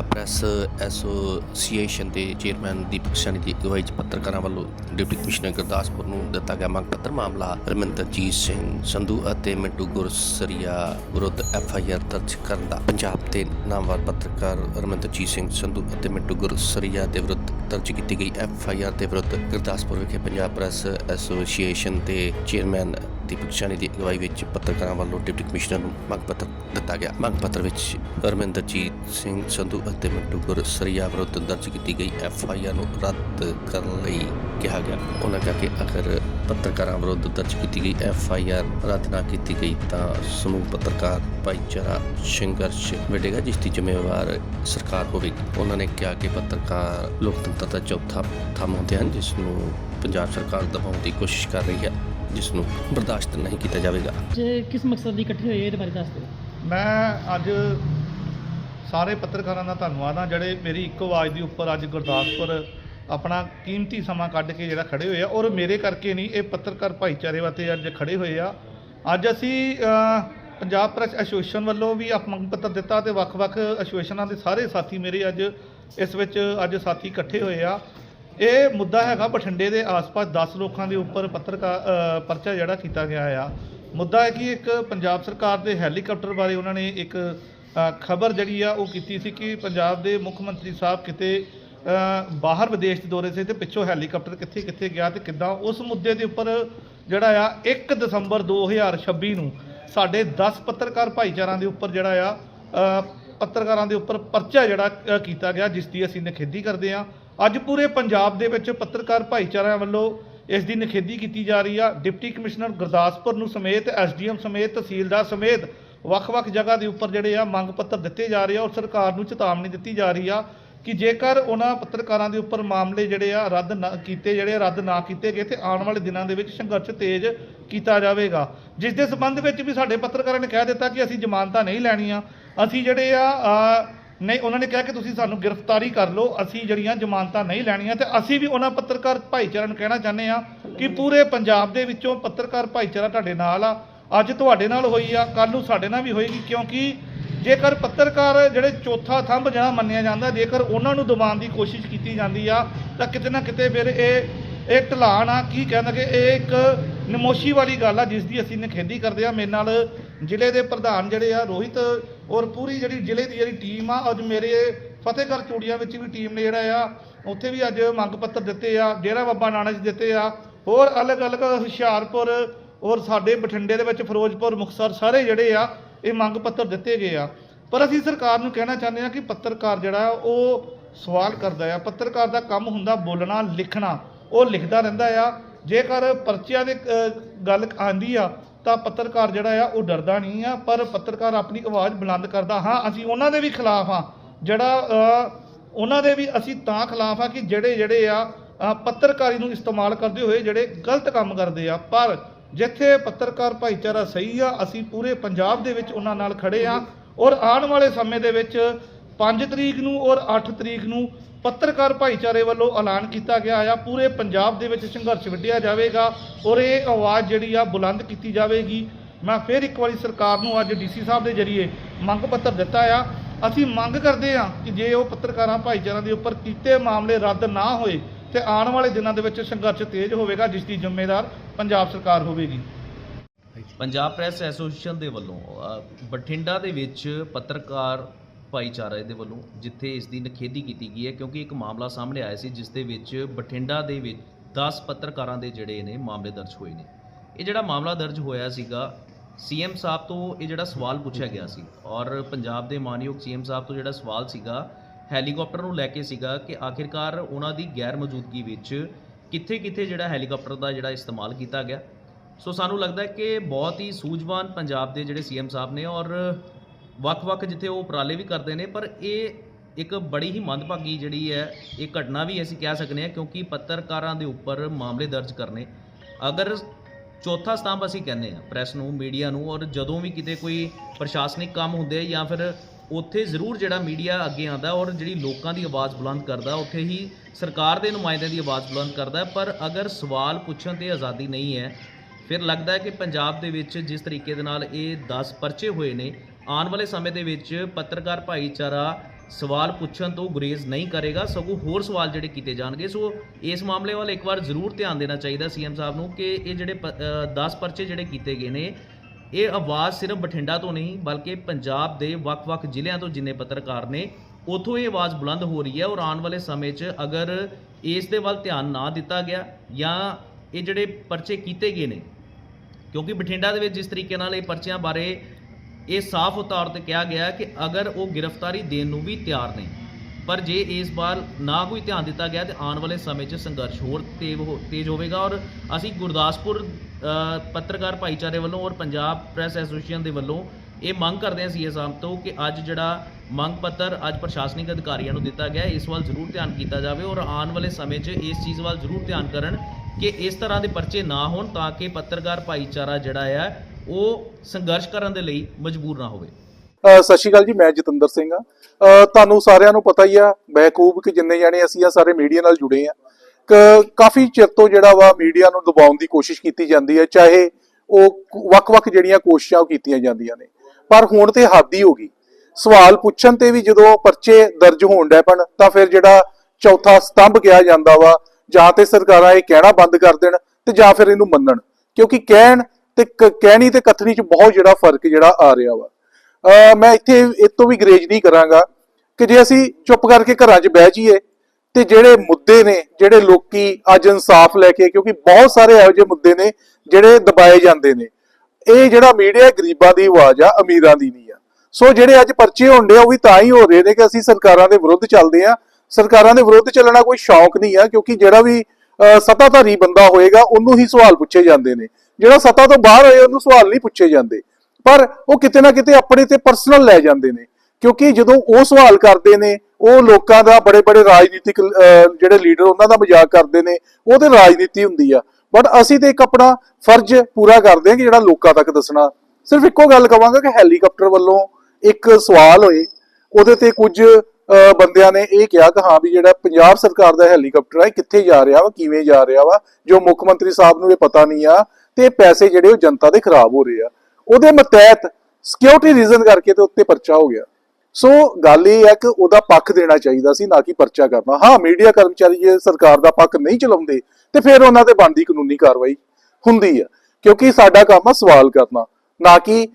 Punjab press association ਦੇ chairman Deepak Saini ਦੀ ਅਗਵਾਈ 'ਚ ਪੱਤਰਕਾਰਾਂ ਵੱਲੋਂ ਡਿਪਟੀ ਕਮਿਸ਼ਨਰ ਗੁਰਦਾਸਪੁਰ ਨੂੰ ਦਿੱਤਾ ਗਿਆ ਮੰਗ ਪੱਤਰ ਮਾਮਲਾ ਰਮਿੰਦਰਜੀਤ ਸਿੰਘ ਸੰਧੂ ਅਤੇ ਮਿੰਟੂ ਗੁਰਸਰੀਆ ਵਿਰੁੱਧ ਐਫ ਆਈ ਆਰ ਦਰਜ ਕਰਨ ਦਾ ਪੰਜਾਬ ਦੇ ਨਾਮਵਰ ਪੱਤਰਕਾਰ ਰਮਿੰਦਰਜੀਤ ਸਿੰਘ ਸੰਧੂ ਅਤੇ ਮਿੰਟੂ ਗੁਰਸਰੀਆ ਦੇ ਵਿਰੁੱਧ ਦਰਜ ਕੀਤੀ ਗਈ ਐਫ ਆਈ ਆਰ ਦੇ ਵਿਰੁੱਧ ਗੁਰਦਾਸਪੁਰ ਵਿਖੇ ਪੰਜਾਬ ਪ੍ਰੈਸ ਐਸੋਸੀਏਸ਼ਨ ਦੇ ਚੇਅਰਮੈਨ ਦੀਪਕ ਸੈਣੀ ਦੀ ਅਗਵਾਈ ਵਿੱਚ ਪੱਤਰਕਾਰਾਂ ਵੱਲੋਂ ਡਿਪਟੀ ਕਮਿਸ਼ਨਰ ਨੂੰ ਮੰਗ ਪੱਤਰ ਦਿੱਤਾ ਗਿਆ। ਮੰਗ ਪੱਤਰ ਵਿੱਚ ਰਮਿੰਦਰਜੀਤ ਸਿੰਘ, ਸੰਧੂ ਅਤੇ ਮਿੰਟੂ ਗੁਰਸਰੀਆ ਵਿਰੁੱਧ ਦਰਜ ਕੀਤੀ ਗਈ ਐਫ ਆਈ ਆਰ ਨੂੰ ਰੱਦ ਕਰਨ ਲਈ ਕਿਹਾ ਗਿਆ। ਉਹਨਾਂ ਕਿਹਾ ਕਿ ਅਗਰ ਪੱਤਰਕਾਰਾਂ ਵਿਰੁੱਧ ਦਰਜ ਕੀਤੀ ਗਈ ਐਫ ਆਈ ਆਰ ਰੱਦ ਨਾ ਕੀਤੀ ਗਈ ਤਾਂ ਸਮੂਹ ਪੱਤਰਕਾਰ ਭਾਈਚਾਰਾ ਸੰਘਰਸ਼ ਵਿੱਢੇਗਾ, ਜਿਸ ਦੀ ਜ਼ਿੰਮੇਵਾਰ ਸਰਕਾਰ ਹੋਵੇਗੀ। ਉਹਨਾਂ ਨੇ ਕਿਹਾ ਕਿ ਪੱਤਰਕਾਰ ਲੋਕਤੰਤਰ ਦਾ ਚੌਥਾ ਥੰਮ ਹੁੰਦੇ ਹਨ, ਜਿਸ ਨੂੰ ਪੰਜਾਬ ਸਰਕਾਰ ਦਬਾਉਣ ਦੀ ਕੋਸ਼ਿਸ਼ ਕਰ ਰਹੀ ਹੈ। ਜਿਸ ਨੂੰ ਬਰਦਾਸ਼ਤ ਨਹੀਂ ਕੀਤਾ ਜਾਵੇਗਾ। ਜੇ ਕਿਸ ਮਕਸਦ ਲਈ ਇਕੱਠੇ ਹੋਏ ਇਹਦੇ ਬਾਰੇ ਦੱਸ ਦਿਓ। ਮੈਂ ਅੱਜ ਸਾਰੇ ਪੱਤਰਕਾਰਾਂ ਦਾ ਧੰਨਵਾਦ ਹਾਂ ਜਿਹੜੇ ਮੇਰੀ ਇੱਕੋ ਆਵਾਜ਼ ਦੇ ਉੱਪਰ ਅੱਜ ਗੁਰਦਾਸਪੁਰ ਆਪਣਾ ਕੀਮਤੀ ਸਮਾਂ ਕੱਢ ਕੇ ਜਿਹੜਾ ਖੜੇ ਹੋਏ ਆ ਔਰ ਮੇਰੇ ਕਰਕੇ ਨਹੀਂ ਇਹ ਪੱਤਰਕਾਰ ਭਾਈਚਾਰੇ ਵਾਸਤੇ ਅੱਜ ਖੜੇ ਹੋਏ ਆ। ਅੱਜ ਅਸੀਂ ਪੰਜਾਬ ਪ੍ਰੈਸ ਐਸੋਸੀਏਸ਼ਨ ਵੱਲੋਂ ਵੀ ਆਪ ਮੰਗ ਪੱਤਰ ਦਿੱਤਾ ਤੇ ਵੱਖ-ਵੱਖ ਐਸੋਸੀਏਸ਼ਨਾਂ ਦੇ ਸਾਰੇ ਸਾਥੀ ਮੇਰੇ ਅੱਜ ਇਸ ਵਿੱਚ ਅੱਜ ਸਾਥੀ ਇਕੱਠੇ ਹੋਏ ਆ। ਇਹ ਮੁੱਦਾ ਹੈਗਾ ਬਠਿੰਡੇ ਦੇ ਆਸ-ਪਾਸ 10 ਲੋਕਾਂ ਦੇ ਉੱਪਰ ਪੱਤਰਕਾਰ ਪਰਚਾ ਜਿਹੜਾ ਕੀਤਾ ਗਿਆ ਆ। ਮੁੱਦਾ ਹੈ ਕਿ ਇੱਕ ਪੰਜਾਬ ਸਰਕਾਰ ਦੇ ਹੈਲੀਕਾਪਟਰ ਬਾਰੇ ਉਹਨਾਂ ਨੇ ਇੱਕ ਖਬਰ ਜਿਹੜੀ ਆ ਉਹ ਕੀਤੀ ਸੀ ਕਿ ਪੰਜਾਬ ਦੇ ਮੁੱਖ ਮੰਤਰੀ ਸਾਹਿਬ ਕਿਤੇ ਬਾਹਰ ਵਿਦੇਸ਼ ਦੇ ਦੌਰੇ ਸੀ ਤੇ ਪਿੱਛੋਂ ਹੈਲੀਕਾਪਟਰ ਕਿੱਥੇ ਕਿੱਥੇ ਗਿਆ ਤੇ ਕਿੱਦਾਂ ਉਸ ਮੁੱਦੇ ਦੇ ਉੱਪਰ ਜਿਹੜਾ ਆ 1 ਦਸੰਬਰ 2026 ਨੂੰ ਸਾਡੇ 10 ਪੱਤਰਕਾਰ ਭਾਈਚਾਰਾਂ ਦੇ ਉੱਪਰ ਜਿਹੜਾ ਆ ਪੱਤਰਕਾਰਾਂ ਦੇ ਉੱਪਰ ਪਰਚਾ ਜਿਹੜਾ ਕੀਤਾ ਗਿਆ, ਜਿਸ ਦੀ ਅਸੀਂ ਨਿਖੇਧੀ ਕਰਦੇ ਹਾਂ। ਅੱਜ ਪੂਰੇ ਪੰਜਾਬ ਦੇ ਵਿੱਚ ਪੱਤਰਕਾਰ ਭਾਈਚਾਰਿਆਂ ਵੱਲੋਂ ਇਸ ਦੀ ਨਿਖੇਧੀ ਕੀਤੀ ਜਾ ਰਹੀ ਆ। ਡਿਪਟੀ ਕਮਿਸ਼ਨਰ ਗੁਰਦਾਸਪੁਰ ਨੂੰ ਸਮੇਤ, ਐਸਡੀਐਮ ਸਮੇਤ, ਤਹਿਸੀਲਦਾਰ ਸਮੇਤ ਵੱਖ-ਵੱਖ ਜਗ੍ਹਾ ਦੇ ਉੱਪਰ ਜਿਹੜੇ ਆ ਮੰਗ ਪੱਤਰ ਦਿੱਤੇ ਜਾ ਰਹੇ ਆ ਔਰ ਸਰਕਾਰ ਨੂੰ ਚੇਤਾਵਨੀ ਦਿੱਤੀ ਜਾ ਰਹੀ ਆ ਕਿ ਜੇਕਰ ਉਹਨਾਂ ਪੱਤਰਕਾਰਾਂ ਦੇ ਉੱਪਰ ਮਾਮਲੇ ਜਿਹੜੇ ਆ ਰੱਦ ਨਾ ਕੀਤੇ, ਜਿਹੜੇ ਰੱਦ ਨਾ ਕੀਤੇ ਗਏ, ਤੇ ਆਉਣ ਵਾਲੇ ਦਿਨਾਂ ਦੇ ਵਿੱਚ ਸੰਘਰਸ਼ ਤੇਜ਼ ਕੀਤਾ ਜਾਵੇਗਾ। ਜਿਸ ਦੇ ਸਬੰਧ ਵਿੱਚ ਵੀ ਸਾਡੇ ਪੱਤਰਕਾਰਾਂ ਨੇ ਕਹਿ ਦਿੱਤਾ ਕਿ ਅਸੀਂ ਜ਼ਮਾਨਤਾਂ ਨਹੀਂ ਲੈਣੀਆਂ। ਅਸੀਂ ਜਿਹੜੇ ਆ ਨਹੀਂ, ਉਹਨਾਂ ਨੇ ਕਿਹਾ ਕਿ ਤੁਸੀਂ ਸਾਨੂੰ ਗ੍ਰਿਫਤਾਰੀ ਕਰ ਲਓ, ਅਸੀਂ ਜਿਹੜੀਆਂ ਜ਼ਮਾਨਤਾਂ ਨਹੀਂ ਲੈਣੀਆਂ ਤੇ ਅਸੀਂ ਵੀ ਉਹਨਾਂ ਪੱਤਰਕਾਰ ਭਾਈਚਾਰਾ ਨੂੰ ਕਹਿਣਾ ਚਾਹੁੰਦੇ ਆ ਕਿ ਪੂਰੇ ਪੰਜਾਬ ਦੇ ਵਿੱਚੋਂ ਪੱਤਰਕਾਰ ਭਾਈਚਾਰਾ ਤੁਹਾਡੇ ਨਾਲ ਆ, ਅੱਜ ਤੁਹਾਡੇ ਨਾਲ ਹੋਈ ਆ ਕੱਲ ਨੂੰ ਸਾਡੇ ਨਾਲ ਵੀ ਹੋਏਗੀ, ਕਿਉਂਕਿ ਜੇਕਰ ਪੱਤਰਕਾਰ ਜਿਹੜੇ ਚੌਥਾ ਥੰਬ ਜਿਹੜਾ ਮੰਨਿਆ ਜਾਂਦਾ, ਜੇਕਰ ਉਹਨਾਂ ਨੂੰ ਦਬਾਉਣ ਦੀ ਕੋਸ਼ਿਸ਼ ਕੀਤੀ ਜਾਂਦੀ ਆ, ਤਾਂ ਕਿਤੇ ਨਾ ਕਿਤੇ ਫਿਰ ਇਹ ਇਹ ਢਲਾਣ ਆ, ਕੀ ਕਹਿੰਦਾ ਕਿ ਇਹ ਇੱਕ ਨਮੋਸ਼ੀ ਵਾਲੀ ਗੱਲ ਆ, ਜਿਸ ਦੀ ਅਸੀਂ ਨਿਖੇਧੀ ਕਰਦੇ ਆ। ਮੇਰੇ ਨਾਲ ਜ਼ਿਲ੍ਹੇ ਦੇ ਪ੍ਰਧਾਨ ਜਿਹੜੇ ਆ, ਰੋਹਿਤ ਔਰ ਪੂਰੀ ਜਿਹੜੀ ਜ਼ਿਲ੍ਹੇ ਦੀ ਜਿਹੜੀ ਟੀਮ ਆ, ਅੱਜ ਮੇਰੇ ਫਤਿਹਗੜ੍ਹ ਚੂੜੀਆਂ ਵਿੱਚ ਵੀ ਟੀਮ ਨੇ ਜਿਹੜਾ ਆ, ਉੱਥੇ ਵੀ ਅੱਜ ਮੰਗ ਪੱਤਰ ਦਿੱਤੇ ਆ, ਡੇਰਾ ਬਾਬਾ ਨਾਨਕ 'ਚ ਦਿੱਤੇ ਆ, ਹੋਰ ਅਲੱਗ-ਅਲੱਗ ਹੁਸ਼ਿਆਰਪੁਰ ਔਰ ਸਾਡੇ ਬਠਿੰਡੇ ਦੇ ਵਿੱਚ ਫਿਰੋਜ਼ਪੁਰ, ਮੁਕਤਸਰ ਸਾਰੇ ਜਿਹੜੇ ਆ, ਇਹ ਮੰਗ ਪੱਤਰ ਦਿੱਤੇ ਗਏ ਆ। ਪਰ ਅਸੀਂ ਸਰਕਾਰ ਨੂੰ ਕਹਿਣਾ ਚਾਹੁੰਦੇ ਆ ਕਿ ਪੱਤਰਕਾਰ ਜਿਹੜਾ ਆ, ਉਹ ਸਵਾਲ ਕਰਦਾ ਆ। ਪੱਤਰਕਾਰ ਦਾ ਕੰਮ ਹੁੰਦਾ ਬੋਲਣਾ, ਲਿਖਣਾ, ਉਹ ਲਿਖਦਾ ਰਹਿੰਦਾ ਆ। ਜੇਕਰ ਪਰਚਿਆਂ ਦੇ ਗੱਲ ਆਂਦੀ ਆ ਤਾਂ ਪੱਤਰਕਾਰ ਜਿਹੜਾ ਆ, ਉਹ ਡਰਦਾ ਨਹੀਂ ਆ, ਪਰ ਪੱਤਰਕਾਰ ਆਪਣੀ ਆਵਾਜ਼ ਬੁਲੰਦ ਕਰਦਾ, ਹਾਂ, ਅਸੀਂ ਉਹਨਾਂ ਦੇ ਵੀ ਖਿਲਾਫ ਆ ਜਿਹੜਾ ਉਹਨਾਂ ਦੇ ਵੀ ਅਸੀਂ ਤਾਂ ਖਿਲਾਫ ਆ ਕਿ ਜਿਹੜੇ ਜਿਹੜੇ ਆ ਪੱਤਰਕਾਰੀ ਨੂੰ ਇਸਤੇਮਾਲ ਕਰਦੇ ਹੋਏ ਜਿਹੜੇ ਗਲਤ ਕੰਮ ਕਰਦੇ ਆ। ਪਰ ਜਿੱਥੇ ਪੱਤਰਕਾਰ ਭਾਈਚਾਰਾ ਸਹੀ ਆ, ਅਸੀਂ ਪੂਰੇ ਪੰਜਾਬ ਦੇ ਵਿੱਚ ਉਹਨਾਂ ਨਾਲ ਖੜੇ ਆ ਔਰ ਆਉਣ ਵਾਲੇ ਸਮੇਂ ਦੇ ਵਿੱਚ 5 ਤਰੀਕ ਨੂੰ ਔਰ 8 ਤਰੀਕ ਨੂੰ ਪੱਤਰਕਾਰ ਭਾਈਚਾਰੇ ਵੱਲੋਂ ਐਲਾਨ ਕੀਤਾ ਗਿਆ ਆ। ਪੂਰੇ ਪੰਜਾਬ ਦੇ ਵਿੱਚ ਸੰਘਰਸ਼ ਵਿੱਢਿਆ ਜਾਵੇਗਾ ਔਰ ਇਹ ਆਵਾਜ਼ ਜਿਹੜੀ ਆ ਬੁਲੰਦ ਕੀਤੀ ਜਾਵੇਗੀ। ਮੈਂ ਫਿਰ ਇੱਕ ਵਾਰੀ ਸਰਕਾਰ ਨੂੰ ਅੱਜ ਡੀਸੀ ਸਾਹਿਬ ਦੇ ਜਰੀਏ ਮੰਗ ਪੱਤਰ ਦਿੱਤਾ ਆ। ਅਸੀਂ ਮੰਗ ਕਰਦੇ ਆ ਕਿ ਜੇ ਉਹ ਪੱਤਰਕਾਰਾਂ ਭਾਈਚਾਰਿਆਂ ਦੇ ਉੱਪਰ ਕੀਤੇ ਮਾਮਲੇ ਰੱਦ ਨਾ ਹੋਏ ਤੇ ਆਉਣ ਵਾਲੇ ਦਿਨਾਂ ਦੇ ਵਿੱਚ ਸੰਘਰਸ਼ ਤੇਜ਼ ਹੋਵੇਗਾ, ਜਿਸ ਦੀ ਜ਼ਿੰਮੇਵਾਰ ਪੰਜਾਬ ਸਰਕਾਰ ਹੋਵੇਗੀ। ਪੰਜਾਬ ਪ੍ਰੈਸ ਐਸੋਸੀਏਸ਼ਨ ਦੇ ਵੱਲੋਂ ਬਠਿੰਡਾ ਦੇ ਵਿੱਚ ਪੱਤਰਕਾਰ ਭਾਈਚਾਰੇ ਦੇ ਵੱਲੋਂ, ਜਿੱਥੇ ਇਸ ਦੀ ਨਖੇਦੀ ਕੀਤੀ ਗਈ ਹੈ, ਕਿਉਂਕਿ ਇੱਕ ਮਾਮਲਾ ਸਾਹਮਣੇ ਆਇਆ ਸੀ, ਜਿਸ ਦੇ ਵਿੱਚ ਬਠਿੰਡਾ ਦੇ ਵਿੱਚ 10 ਪੱਤਰਕਾਰਾਂ ਦੇ ਜਿਹੜੇ ਨੇ ਮਾਮਲੇ ਦਰਜ ਹੋਏ ਨੇ। ਇਹ ਜਿਹੜਾ ਮਾਮਲਾ ਦਰਜ ਹੋਇਆ ਸੀਗਾ, ਸੀਐਮ ਸਾਹਿਬ ਤੋਂ ਇਹ ਜਿਹੜਾ ਸਵਾਲ ਪੁੱਛਿਆ ਗਿਆ ਸੀ, ਔਰ ਪੰਜਾਬ ਦੇ ਮਾਨਯੋਗ ਸੀਐਮ ਸਾਹਿਬ ਤੋਂ ਜਿਹੜਾ ਸਵਾਲ ਸੀਗਾ, ਹੈਲੀਕਾਪਟਰ ਨੂੰ ਲੈ ਕੇ ਸੀਗਾ ਕਿ ਆਖਿਰਕਾਰ ਉਹਨਾਂ ਦੀ ਗੈਰ ਮੌਜੂਦਗੀ ਵਿੱਚ ਕਿੱਥੇ-ਕਿੱਥੇ ਜਿਹੜਾ ਹੈਲੀਕਾਪਟਰ ਦਾ ਜਿਹੜਾ ਇਸਤੇਮਾਲ ਕੀਤਾ ਗਿਆ। ਸੋ ਸਾਨੂੰ ਲੱਗਦਾ ਹੈ ਕਿ ਬਹੁਤ ਹੀ ਸੂਝਵਾਨ ਪੰਜਾਬ ਦੇ ਜਿਹੜੇ ਸੀਐਮ ਸਾਹਿਬ ਨੇ ਔਰ ਵੱਖ-ਵੱਖ ਜਿੱਥੇ ਉਹ ਉਪਰਾਲੇ ਵੀ ਕਰਦੇ ਨੇ, ਪਰ ਇਹ ਇੱਕ ਬੜੀ ਹੀ ਮੰਦਭਾਗੀ ਜਿਹੜੀ ਹੈ, ਇਹ ਘਟਨਾ ਵੀ ਅਸੀਂ ਕਹਿ ਸਕਦੇ ਹਾਂ, ਕਿਉਂਕਿ ਪੱਤਰਕਾਰਾਂ ਦੇ ਉੱਪਰ ਮਾਮਲੇ ਦਰਜ ਕਰਨੇ। ਅਗਰ ਚੌਥਾ ਸਤੰਭ ਅਸੀਂ ਕਹਿੰਦੇ ਆ ਪ੍ਰੈਸ ਨੂੰ, ਮੀਡੀਆ ਨੂੰ, ਔਰ ਜਦੋਂ ਵੀ ਕਿਤੇ ਕੋਈ ਪ੍ਰਸ਼ਾਸਨਿਕ ਕੰਮ ਹੁੰਦੇ ਜਾਂ ਫਿਰ ਉੱਥੇ ਜ਼ਰੂਰ ਜਿਹੜਾ ਮੀਡੀਆ ਅੱਗੇ ਆਂਦਾ ਔਰ ਜਿਹੜੀ ਲੋਕਾਂ ਦੀ ਆਵਾਜ਼ ਬੁਲੰਦ ਕਰਦਾ, ਉੱਥੇ ਹੀ ਸਰਕਾਰ ਦੇ ਨੁਮਾਇੰਦਿਆਂ ਦੀ ਆਵਾਜ਼ ਬੁਲੰਦ ਕਰਦਾ, ਪਰ ਅਗਰ ਸਵਾਲ ਪੁੱਛਣ ਤੇ ਆਜ਼ਾਦੀ ਨਹੀਂ ਹੈ, ਫਿਰ ਲੱਗਦਾ ਹੈ ਕਿ ਪੰਜਾਬ ਦੇ ਵਿੱਚ ਜਿਸ ਤਰੀਕੇ ਦੇ ਨਾਲ ਇਹ 10 ਪਰਚੇ ਹੋਏ ਨੇ ਆਉਣ ਵਾਲੇ ਸਮੇਂ ਦੇ ਵਿੱਚ ਪੱਤਰਕਾਰ ਭਾਈਚਾਰਾ ਸਵਾਲ ਪੁੱਛਣ ਤੋਂ ਗੁਰੇਜ਼ ਨਹੀਂ ਕਰੇਗਾ, ਸਗੋਂ ਹੋਰ ਸਵਾਲ ਜਿਹੜੇ ਕੀਤੇ ਜਾਣਗੇ। ਸੋ ਇਸ ਮਾਮਲੇ ਵੱਲ ਇੱਕ ਵਾਰ ਜ਼ਰੂਰ ਧਿਆਨ ਦੇਣਾ ਚਾਹੀਦਾ ਸੀਐਮ ਸਾਹਿਬ ਨੂੰ ਕਿ ਇਹ ਜਿਹੜੇ 10 ਪਰਚੇ ਜਿਹੜੇ ਕੀਤੇ ਗਏ ਨੇ, ਇਹ ਆਵਾਜ਼ ਸਿਰਫ ਬਠਿੰਡਾ ਤੋਂ ਨਹੀਂ, ਬਲਕਿ ਪੰਜਾਬ ਦੇ ਵੱਖ-ਵੱਖ ਜ਼ਿਲ੍ਹਿਆਂ ਤੋਂ ਜਿੰਨੇ ਪੱਤਰਕਾਰ ਨੇ, ਉਥੋਂ ਇਹ ਆਵਾਜ਼ ਬੁਲੰਦ ਹੋ ਰਹੀ ਹੈ ਔਰ ਆਉਣ ਵਾਲੇ ਸਮੇਂ 'ਚ ਅਗਰ ਇਸ ਦੇ ਵੱਲ ਧਿਆਨ ਨਾ ਦਿੱਤਾ ਗਿਆ ਜਾਂ ਇਹ ਜਿਹੜੇ ਪਰਚੇ ਕੀਤੇ ਗਏ ਨੇ, ਕਿਉਂਕਿ ਬਠਿੰਡਾ ਦੇ ਵਿੱਚ ਜਿਸ ਤਰੀਕੇ ਨਾਲ ਇਹ ਪਰਚਿਆਂ ਬਾਰੇ ਇਹ ਸਾਫ਼ ਤੌਰ ਤੇ ਕਿਹਾ ਗਿਆ ਕਿ ਅਗਰ ਉਹ ਗ੍ਰਿਫਤਾਰੀ ਦੇਣ ਨੂੰ ਵੀ ਤਿਆਰ ਨੇ, ਪਰ ਜੇ ਇਸ ਵਾਰ ਨਾ ਕੋਈ ਧਿਆਨ ਦਿੱਤਾ ਗਿਆ ਤੇ ਆਉਣ ਵਾਲੇ ਸਮੇਂ 'ਚ ਸੰਘਰਸ਼ ਹੋਰ ਤੇਜ਼ ਹੋ- ਤੇਜ਼ ਹੋਵੇਗਾ ਔਰ ਅਸੀਂ ਗੁਰਦਾਸਪੁਰ ਪੱਤਰਕਾਰ ਭਾਈਚਾਰੇ ਵੱਲੋਂ ਔਰ ਪੰਜਾਬ ਪ੍ਰੈਸ ਐਸੋਸੀਏਸ਼ਨ ਦੇ ਵੱਲੋਂ ਇਹ ਮੰਗ ਕਰਦੇ ਹਾਂ ਸੀਐਸ ਸਾਹਿਬ ਤੋਂ ਕਿ ਅੱਜ ਜਿਹੜਾ ਮੰਗ ਪੱਤਰ ਅੱਜ ਪ੍ਰਸ਼ਾਸਨਿਕ ਅਧਿਕਾਰੀਆਂ ਨੂੰ ਦਿੱਤਾ ਗਿਆ, ਇਸ ਵੱਲ ਜ਼ਰੂਰ ਧਿਆਨ ਕੀਤਾ ਜਾਵੇ ਔਰ ਆਉਣ ਵਾਲੇ ਸਮੇਂ 'ਚ ਇਸ ਚੀਜ਼ ਵੱਲ ਜ਼ਰੂਰ ਧਿਆਨ ਕਰਨ ਕਿ ਇਸ ਤਰ੍ਹਾਂ ਦੇ ਪਰਚੇ ਨਾ ਹੋਣ ਤਾਂ ਕਿ ਪੱਤਰਕਾਰ ਭਾਈਚਾਰਾ ਜਿਹੜਾ ਹੈ ਉਹ ਸੰਘਰਸ਼ ਕਰਨ ਦੇ ਲਈ ਮਜਬੂਰ ਨਾ ਹੋਵੇ। ਸਤਿ ਸ਼੍ਰੀ ਅਕਾਲ ਜੀ, ਮੈਂ ਜਤਿੰਦਰ ਸਿੰਘ ਆ ਤੁਹਾਨੂੰ ਸਾਰਿਆਂ ਨੂੰ ਪਤਾ ਹੀ ਆ, ਬੈਕੂਬ ਕਿ ਜਿੰਨੇ ਜਾਣੇ ਅਸੀਂ ਆ, ਸਾਰੇ ਮੀਡੀਆ ਨਾਲ ਜੁੜੇ ਆ। ਕਾਫੀ ਚਿਰ ਤੋਂ ਜਿਹੜਾ ਵਾ ਮੀਡੀਆ ਨੂੰ ਦਬਾਉਣ ਦੀ ਕੋਸ਼ਿਸ਼ ਕੀਤੀ ਜਾਂਦੀ ਹੈ ਚਾਹੇ ਉਹ ਵੱਖ-ਵੱਖ ਜਿਹੜੀਆਂ ਕੋਸ਼ਿਸ਼ਾਂ ਉਹ ਕੀਤੀਆਂ ਜਾਂਦੀਆਂ ਨੇ। ਪਰ ਹੁਣ ਤੇ ਹੱਦ ਹੀ ਹੋ ਗਈ। ਸਵਾਲ ਪੁੱਛਣ ਤੇ ਵੀ ਜਦੋਂ ਪਰਚੇ ਦਰਜ ਹੋਣ ਡੈ ਪਣ, ਤਾਂ ਫਿਰ ਜਿਹੜਾ ਚੌਥਾ ਸਤੰਭ ਕਿਹਾ ਜਾਂਦਾ ਵਾ ਜਾਂ ਤੇ ਸਰਕਾਰਾਂ ਇਹ ਕਹਿਣਾ ਬੰਦ ਕਰ ਦੇਣ ਤੇ ਜਾਂ ਫਿਰ ਇਹਨੂੰ ਮੰਨਣ। ਕਿਉਂਕਿ ਕਹਿਣ ਤੇ ਕਹਿਣੀ ਤੇ ਕਥਨੀ ਚ ਬਹੁਤ ਜਿਹੜਾ ਫ਼ਰਕ ਜਿਹੜਾ ਆ ਰਿਹਾ ਵਾ। ਮੈਂ ਇੱਥੇ ਇਹ ਤੋਂ ਵੀ ਗਰੇਜ ਨਹੀਂ ਕਰਾਂਗਾ ਕਿ ਜੇ ਅਸੀਂ ਚੁੱਪ ਕਰਕੇ ਘਰਾਂ 'ਚ ਬਹਿ ਜਾਈਏ ਤੇ ਜਿਹੜੇ ਮੁੱਦੇ ਨੇ, ਜਿਹੜੇ ਲੋਕੀ ਅੱਜ ਇਨਸਾਫ ਲੈ ਕੇ, ਕਿਉਂਕਿ ਬਹੁਤ ਸਾਰੇ ਇਹੋ ਜਿਹੇ ਮੁੱਦੇ ਨੇ ਜਿਹੜੇ ਦਬਾਏ ਜਾਂਦੇ ਨੇ। ਇਹ ਜਿਹੜਾ ਮੀਡੀਆ ਗਰੀਬਾਂ ਦੀ ਆਵਾਜ਼ ਆ, ਅਮੀਰਾਂ ਦੀ ਨਹੀਂ ਆ। ਸੋ ਜਿਹੜੇ ਅੱਜ ਪਰਚੇ ਹੁੰਦੇ ਆ, ਉਹ ਵੀ ਤਾਂ ਹੀ ਹੋ ਰਹੇ ਨੇ ਕਿ ਅਸੀਂ ਸਰਕਾਰਾਂ ਦੇ ਵਿਰੁੱਧ ਚੱਲਦੇ ਆ ਸਰਕਾਰਾਂ ਦੇ ਵਿਰੁੱਧ ਚੱਲਣਾ ਕੋਈ ਸ਼ੌਂਕ ਨਹੀਂ ਆ, ਕਿਉਂਕਿ ਜਿਹੜਾ ਵੀ ਸੱਤਾਧਾਰੀ ਬੰਦਾ ਹੋਏਗਾ, ਉਹਨੂੰ ਹੀ ਸਵਾਲ ਪੁੱਛੇ ਜਾਂਦੇ ਨੇ। ਜਿਹੜਾ ਸੱਤਾ ਤੋਂ ਬਾਹਰ ਹੋਏ, ਉਹਨੂੰ ਸਵਾਲ ਨਹੀਂ ਪੁੱਛੇ ਜਾਂਦੇ। ਪਰ ਉਹ ਕਿਤੇ ਨਾ ਕਿਤੇ ਆਪਣੇ ਤੇ ਪਰਸਨਲ ਲੈ ਜਾਂਦੇ ਨੇ। ਕਿਉਂਕਿ ਜਦੋਂ ਉਹ ਸਵਾਲ ਕਰਦੇ ਨੇ, ਉਹ ਲੋਕਾਂ ਦਾ ਬੜੇ ਬੜੇ ਰਾਜਨੀਤਿਕ ਜਿਹੜੇ ਲੀਡਰ ਉਹਨਾਂ ਦਾ ਮਜ਼ਾਕ ਕਰਦੇ ਨੇ ਉਹ ਤੇ ਰਾਜਨੀਤੀ ਹੁੰਦੀ ਆ। ਬਟ ਅਸੀਂ ਤੇ ਇੱਕ ਆਪਣਾ ਫਰਜ਼ ਪੂਰਾ ਕਰਦੇ ਹਾਂ ਕਿ ਜਿਹੜਾ ਲੋਕਾਂ ਤੱਕ ਦੱਸਣਾ। ਸਿਰਫ ਇੱਕੋ ਗੱਲ ਕਵਾਂਗਾ ਕਿ ਹੈਲੀਕਾਪਟਰ ਵੱਲੋਂ ਇੱਕ ਸਵਾਲ ਹੋਏ, ਉਹਦੇ ਤੇ ਕੁਝ ਬੰਦਿਆਂ ਨੇ ਇਹ ਕਿਹਾ ਕਿ ਹਾਂ ਵੀ ਜਿਹੜਾ ਪੰਜਾਬ ਸਰਕਾਰ ਦਾ ਹੈਲੀਕਾਪਟਰ ਹੈ ਕਿੱਥੇ ਜਾ ਰਿਹਾ ਵਾ, ਕਿਵੇਂ ਜਾ ਰਿਹਾ ਵਾ, ਜੋ ਮੁੱਖ ਮੰਤਰੀ ਸਾਹਿਬ ਨੂੰ ਇਹ ਪਤਾ ਨਹੀਂ ਆ, ਤੇ ਪੈਸੇ ਜਿਹੜੇ ਉਹ ਜਨਤਾ ਦੇ ਖਰਾਬ ਹੋ ਰਹੇ ਆ। ਉਹਦੇ ਮਤਹਿਤ ਸਿਕਿਉਰਿਟੀ ਰੀਜ਼ਨ ਕਰਕੇ ਤੇ ਉੱਤੇ ਪਰਚਾ ਹੋ ਗਿਆ। ਸੋ ਗੱਲ ਇਹ ਹੈ ਕਿ ਉਹਦਾ ਪੱਖ ਦੇਣਾ ਚਾਹੀਦਾ ਸੀ, ਨਾ ਕਿ ਪਰਚਾ ਕਰਨਾ। ਹਾਂ ਮੀਡੀਆ ਕਰਮਚਾਰੀ ਜੇ ਸਰਕਾਰ ਦਾ ਪੱਖ ਨਹੀਂ ਚਲਾਉਂਦੇ, ਤੇ ਫਿਰ ਉਹਨਾਂ ਤੇ ਬਣਦੀ ਕਾਨੂੰਨੀ ਕਾਰਵਾਈ ਹੁੰਦੀ ਆ। ਕਿਉਂਕਿ ਸਾਡਾ ਕੰਮ ਆ ਸਵਾਲ ਕਰਨਾ, ਨਾ ਕਿ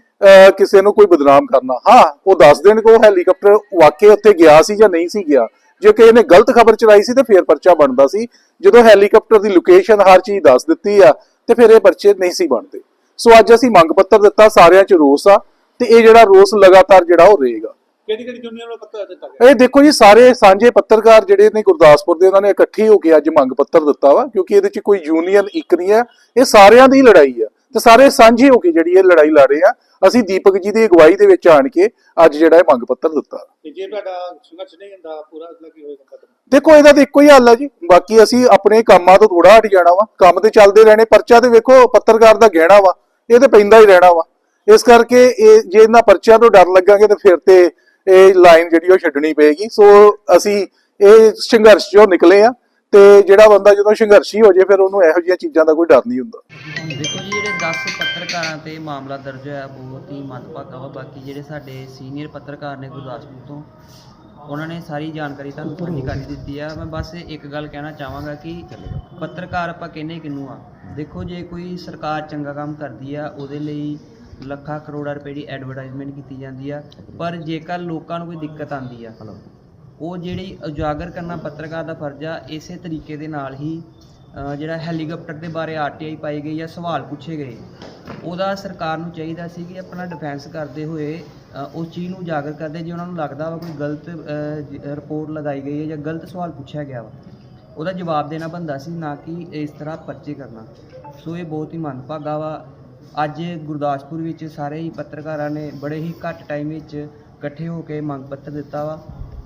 ਕਿਸੇ ਨੂੰ ਕੋਈ ਬਦਨਾਮ ਕਰਨਾ। ਹਾਂ ਉਹ ਦੱਸ ਦੇਣ ਕਿ ਉਹ ਹੈਲੀਕਾਪਟਰ ਵਾਕਈ ਉੱਥੇ ਗਿਆ ਸੀ ਜਾਂ ਨਹੀਂ ਸੀ ਗਿਆ। ਜੇ ਕਿਸੇ ਨੇ ਗਲਤ ਖਬਰ ਚਲਾਈ ਸੀ ਤੇ ਫਿਰ ਪਰਚਾ ਬਣਦਾ ਸੀ। ਜਦੋਂ ਹੈਲੀਕਾਪਟਰ ਦੀ ਲੋਕੇਸ਼ਨ ਹਰ ਚੀਜ਼ ਦੱਸ ਦਿੱਤੀ ਆ ਤੇ ਫਿਰ ਇਹ ਪਰਚੇ ਨਹੀਂ ਸੀ ਬਣਦੇ। ਸੋ ਅੱਜ ਅਸੀਂ ਮੰਗ ਪੱਤਰ ਦਿੱਤਾ ਸਾਰਿਆਂ 'ਚ ਰੋਸ ਆ ਤੇ ਇਹ ਜਿਹੜਾ ਰੋਸ ਲਗਾਤਾਰ ਜਿਹੜਾ ਉਹ ਰਹੇਗਾ। ਕਿਹੜੀ ਕਿਹੜੀ ਯੂਨੀਅਨ ਨੂੰ ਪੱਤਰ ਦਿੱਤਾ ਗਿਆ? ਇਹ ਦੇਖੋ ਜੀ ਸਾਰੇ ਸਾਂਝੇ ਪੱਤਰਕਾਰ ਜਿਹੜੇ ਨੇ ਗੁਰਦਾਸਪੁਰ ਦੇ ਉਹਨਾਂ ਨੇ ਇਕੱਠੇ ਹੋ ਕੇ ਅੱਜ ਮੰਗ ਪੱਤਰ ਦਿੱਤਾ ਵਾ ਕਿਉਂਕਿ ਇਹਦੇ 'ਚ ਕੋਈ ਯੂਨੀਅਨ ਇੱਕ ਨਹੀਂ ਹੈ। ਇਹ ਸਾਰਿਆਂ ਦੀ ਲੜਾਈ ਆ। ਤੇ ਸਾਰੇ ਸਾਂਝੇ ਹੋ ਕੇ ਜਿਹੜੀ ਇਹ ਲੜਾਈ ਲੜ ਰਹੇ ਆ ਅਸੀਂ ਦੀਪਕ ਜੀ ਦੀ ਅਗਵਾਈ ਦੇ ਵਿੱਚ ਆਣ ਕੇ ਅੱਜ ਜਿਹੜਾ ਇਹ ਮੰਗ ਪੱਤਰ ਦਿੱਤਾ। ਤੇ ਜੇ ਤੁਹਾਡਾ ਸੰਘਰਸ਼ ਨਹੀਂ ਹੁੰਦਾ ਪੂਰਾ ਕੀ ਹੋਏਗਾ ਕਦਮ ਦੇਖੋ ਇਹਦਾ ਤਾਂ ਇੱਕੋ ਹੀ ਹੱਲ ਆ ਜੀ। ਬਾਕੀ ਅਸੀਂ ਆਪਣੇ ਕੰਮਾਂ ਤੋਂ ਥੋੜਾ ਹਟ ਜਾਣਾ ਵਾ। ਕੰਮ ਤੇ ਚੱਲਦੇ ਰਹਿਣੇ ਪਰਚਾ ਤੇ ਵੇਖੋ ਪੱਤਰਕਾਰ ਦਾ ਗਹਿਣਾ ਵਾ। ਇਹ ਤੇ ਪੈਂਦਾ ਹੀ ਰਹਿਣਾ ਵਾ। ਇਸ ਕਰਕੇ ਇਹ ਜੇ ਇਹਨਾਂ ਪਰਚਿਆਂ ਤੋਂ ਡਰ ਲੱਗਾਂਗੇ ਤੇ ਫਿਰ ਤੇ ਇਹ ਲਾਈਨ ਜਿਹੜੀ ਉਹ ਛੱਡਣੀ ਪਏਗੀ। ਸੋ ਅਸੀਂ ਇਹ ਸੰਘਰਸ਼ ਚੋਂ ਨਿਕਲੇ ਆ। ਤੇ ਜਿਹੜਾ ਬੰਦਾ ਜਦੋਂ ਸੰਘਰਸ਼ੀ ਹੋ ਜੇ, ਫਿਰ ਉਹਨੂੰ ਇਹੋ ਜਿਹੀਆਂ ਚੀਜ਼ਾਂ ਦਾ ਕੋਈ ਡਰ ਨਹੀਂ ਹੁੰਦਾ। ਦੇਖੋ ਜੀ, ਜਿਹੜੇ 10 ਪੱਤਰਕਾਰਾਂ ਤੇ ਮਾਮਲਾ ਦਰਜ ਹੋਇਆ, ਬਹੁਤ ਹੀ ਮੰਦਭਾਗਾ ਵਾ। ਬਾਕੀ ਜਿਹੜੇ ਸਾਡੇ ਸੀਨੀਅਰ ਪੱਤਰਕਾਰ ਨੇ ਗੁਰਦਾਸਪੁਰ ਤੋਂ, ਉਹਨਾਂ ਨੇ ਸਾਰੀ ਜਾਣਕਾਰੀ ਤੁਹਾਨੂੰ ਸਾਂਝੀ ਕਰ ਦਿੱਤੀ ਆ। ਮੈਂ ਬਸ ਇੱਕ ਗੱਲ ਕਹਿਣਾ ਚਾਹਾਂਗਾ ਕਿ ਪੱਤਰਕਾਰ ਆਪਾਂ ਕਹਿੰਦੇ ਕਿਹਨੂੰ ਆ? ਦੇਖੋ, ਜੇ ਕੋਈ ਸਰਕਾਰ ਚੰਗਾ ਕੰਮ ਕਰਦੀ ਆ, ਉਹਦੇ ਲਈ ਲੱਖਾਂ ਕਰੋੜਾਂ ਰੁਪਏ ਦੀ ਐਡਵਰਟਾਈਜ਼ਮੈਂਟ ਕੀਤੀ ਜਾਂਦੀ ਆ। ਪਰ ਜੇਕਰ ਲੋਕਾਂ ਨੂੰ ਕੋਈ ਦਿੱਕਤ ਆਂਦੀ ਆ ਉਹ ਜਿਹੜੀ ਉਜਾਗਰ ਕਰਨਾ ਪੱਤਰਕਾਰ ਦਾ ਫਰਜ਼ ਆ, ਇਸੇ ਤਰੀਕੇ ਦੇ ਨਾਲ ਹੀ ਜਿਹੜਾ ਹੈਲੀਕਾਪਟਰ ਦੇ ਬਾਰੇ ਆਰਟੀਆਈ ਪਾਈ ਗਈ ਜਾਂ ਸਵਾਲ ਪੁੱਛੇ ਗਏ। ਉਹਦਾ ਸਰਕਾਰ ਨੂੰ ਚਾਹੀਦਾ ਸੀ ਕਿ ਆਪਣਾ ਡਿਫੈਂਸ ਕਰਦੇ ਹੋਏ ਉਸ ਚੀਜ਼ ਨੂੰ ਉਜਾਗਰ ਕਰਦੇ, ਜੇ ਉਹਨਾਂ ਨੂੰ ਲੱਗਦਾ ਵਾ ਕੋਈ ਗਲਤ ਰਿਪੋਰਟ ਲਗਾਈ ਗਈ ਹੈ ਜਾਂ ਗਲਤ ਸਵਾਲ ਪੁੱਛਿਆ ਗਿਆ ਵਾ, ਉਹਦਾ ਜਵਾਬ ਦੇਣਾ ਬੰਦਾ ਸੀ, ਨਾ ਕਿ ਇਸ ਤਰ੍ਹਾਂ ਪਰਚੇ ਕਰਨਾ। ਸੋ ਇਹ ਬਹੁਤ ਹੀ ਮੰਦਭਾਗਾ ਵਾ। ਅੱਜ ਗੁਰਦਾਸਪੁਰ ਵਿੱਚ ਸਾਰੇ ਹੀ ਪੱਤਰਕਾਰਾਂ ਨੇ ਬੜੇ ਹੀ ਘੱਟ ਟਾਈਮ ਵਿੱਚ ਇਕੱਠੇ ਹੋ ਕੇ ਮੰਗ ਪੱਤਰ ਦਿੱਤਾ ਵਾ।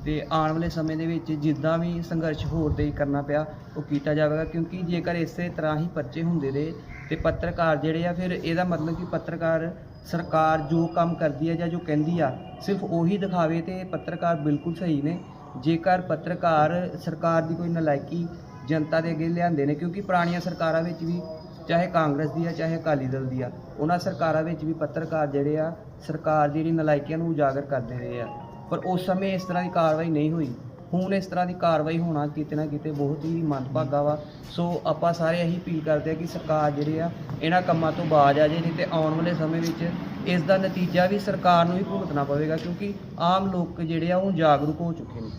ਤੇ ਆਉਣ ਵਾਲੇ ਸਮੇਂ ਦੇ ਵਿੱਚ ਜਿੱਦਾਂ ਵੀ ਸੰਘਰਸ਼ ਹੋਰ ਤੇ ਕਰਨਾ ਪਿਆ, ਉਹ ਕੀਤਾ ਜਾਵੇਗਾ, ਕਿਉਂਕਿ ਜੇਕਰ ਇਸੇ ਤਰ੍ਹਾਂ ਹੀ ਪਰਚੇ ਹੁੰਦੇ ਰਹੇ ਤੇ ਪੱਤਰਕਾਰ ਜਿਹੜੇ ਆ, ਫਿਰ ਇਹਦਾ ਮਤਲਬ ਕਿ ਪੱਤਰਕਾਰ ਸਰਕਾਰ ਜੋ ਕੰਮ ਕਰਦੀ ਹੈ ਜਾਂ ਜੋ ਕਹਿੰਦੀ ਆ, ਸਿਰਫ ਉਹੀ ਦਿਖਾਵੇ ਤੇ ਪੱਤਰਕਾਰ ਬਿਲਕੁਲ ਸਹੀ ਨੇ। ਜੇਕਰ ਪੱਤਰਕਾਰ ਸਰਕਾਰ ਦੀ ਕੋਈ ਨਲਾਇਕੀ ਜਨਤਾ ਦੇ ਅੱਗੇ ਲਿਆਂਦੇ ਨੇ, ਕਿਉਂਕਿ ਪੁਰਾਣੀਆਂ ਸਰਕਾਰਾਂ ਵਿੱਚ ਵੀ, ਚਾਹੇ ਕਾਂਗਰਸ ਦੀ ਆ, ਚਾਹੇ ਅਕਾਲੀ ਦਲ ਦੀ ਆ, ਉਹਨਾਂ ਸਰਕਾਰਾਂ ਵਿੱਚ ਵੀ ਪੱਤਰਕਾਰ ਜਿਹੜੇ ਆ, ਸਰਕਾਰ ਦੀ ਜਿਹੜੀ ਨਲਾਇਕੀਆਂ ਨੂੰ ਉਜਾਗਰ ਕਰਦੇ ਰਹੇ ਆ। ਪਰ ਉਸ ਸਮੇਂ ਇਸ ਤਰ੍ਹਾਂ ਦੀ ਕਾਰਵਾਈ ਨਹੀਂ ਹੋਈ। ਹੁਣ ਇਸ ਤਰ੍ਹਾਂ ਦੀ ਕਾਰਵਾਈ ਹੋਣਾ ਕਿਤੇ ਨਾ ਕਿਤੇ ਬਹੁਤ ਹੀ ਮੰਦਭਾਗਾ ਵਾ। ਸੋ ਆਪਾਂ ਸਾਰੇ ਇਹੀ ਅਪੀਲ ਕਰਦੇ ਆ ਕਿ ਸਰਕਾਰ ਜਿਹੜੇ ਆ, ਇਹਨਾਂ ਕੰਮਾਂ ਤੋਂ ਬਾਜ਼ ਆ ਜੇ ਨਹੀਂ ਤੇ ਆਉਣ ਵਾਲੇ ਸਮੇਂ ਵਿੱਚ ਇਸ ਦਾ ਨਤੀਜਾ ਵੀ ਸਰਕਾਰ ਨੂੰ ਹੀ ਭੁਗਤਣਾ ਪਵੇਗਾ, ਕਿਉਂਕਿ ਆਮ ਲੋਕ ਜਿਹੜੇ ਆ ਉਹ ਜਾਗਰੂਕ ਹੋ ਚੁੱਕੇ ਨੇ।